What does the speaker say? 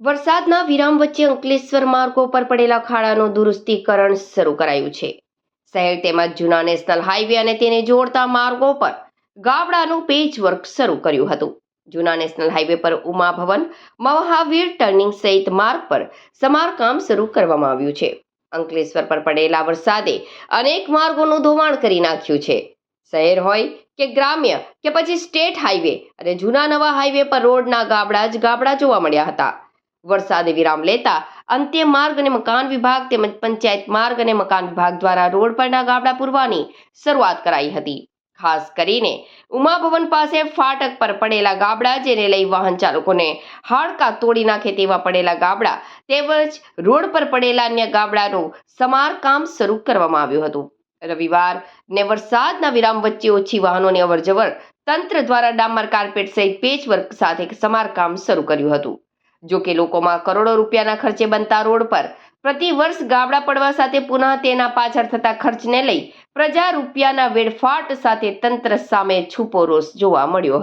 વરસાદના વિરામ વચ્ચે અંકલેશ્વર માર્ગો પર પડેલા ખાડાનું દુરુસ્તીકરણ શરૂ કરાયું છે. શહેર તેમજ જૂના નેશનલ હાઈવે અને તેને જોડતા માર્ગો પર ગાબડાનું પેચવર્ક શરૂ કર્યું હતું. જૂના નેશનલ હાઈવે પર ઉમા ભવન મહાવીર ટર્નિંગ સહિત માર્ગ પર સમારકામ શરૂ કરવામાં આવ્યું છે. અંકલેશ્વર પર પડેલા વરસાદે અનેક માર્ગોનું ધોવાણ કરી નાખ્યું છે. શહેર હોય કે ગ્રામ્ય કે પછી સ્ટેટ હાઈવે અને જૂના નવા હાઈવે પર રોડના ગાબડા જ ગાબડા જોવા મળ્યા હતા. વરસાદે વિરામ લેતા અંત્ય માર્ગ અને મકાન વિભાગ તેમજ પંચાયત માર્ગ અને મકાન વિભાગ દ્વારા રોડ પરના ગાબડા પૂરવાની શરૂઆત કરાઈ હતી. ખાસ કરીને ઉમાભવન પાસે ફાટક પર પડેલા ગાબડા જેને લઈ વાહન ચાલકોને હાડકા તોડી નાખે તેવા પડેલા ગાબડા તેમજ રોડ પર પડેલા અન્ય ગાબડાનું સમારકામ શરૂ કરવામાં આવ્યું હતું. રવિવાર ને વરસાદના વિરામ વચ્ચે ઓછી વાહનોની અવરજવર તંત્ર દ્વારા ડામર કાર્પેટ સહિત પેચવર્ક સાથે સમારકામ શરૂ કર્યું હતું. જો કે લોકોમાં કરોડો રૂપિયાના ખર્ચે બનતા રોડ પર પ્રતિ વર્ષ ગાબડા પડવા સાથે પુનઃ તેના પાછળ થતા ખર્ચને લઈ પ્રજા રૂપિયાના વેડફાટ સાથે તંત્ર સામે છૂપો રોષ જોવા મળ્યો હતો.